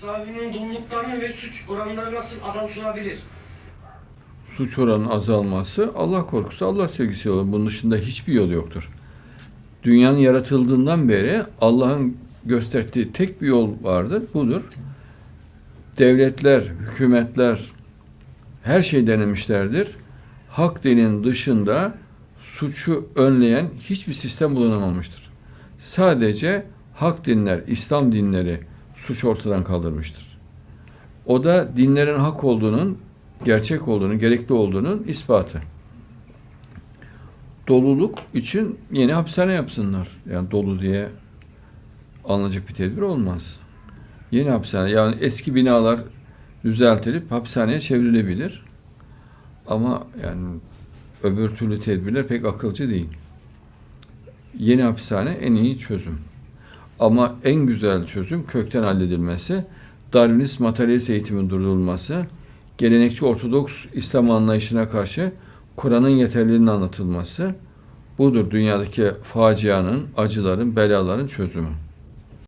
Zavinin doluluklarını ve suç oranları nasıl azaltılabilir? Suç oranının azalması Allah korkusu, Allah sevgisi yolu. Bunun dışında hiçbir yol yoktur. Dünyanın yaratıldığından beri Allah'ın gösterdiği tek bir yol vardır. Budur. Devletler, hükümetler her şey denemişlerdir. Hak dinin dışında suçu önleyen hiçbir sistem bulunamamıştır. Sadece hak dinler, İslam dinleri suç ortadan kaldırmıştır. O da dinlerin hak olduğunun, gerçek olduğunun, gerekli olduğunun ispatı. Doluluk için yeni hapishane yapsınlar. Yani dolu diye alınacak bir tedbir olmaz. Yeni hapishane, yani eski binalar düzeltilip hapishaneye çevrilebilir. Ama yani öbür türlü tedbirler pek akılcı değil. Yeni hapishane en iyi çözüm. Ama en güzel çözüm kökten halledilmesi, Darwinist materyalist eğitimin durdurulması, gelenekçi Ortodoks İslam anlayışına karşı Kur'an'ın yeterliliğinin anlatılması, budur dünyadaki facianın, acıların, belaların çözümü.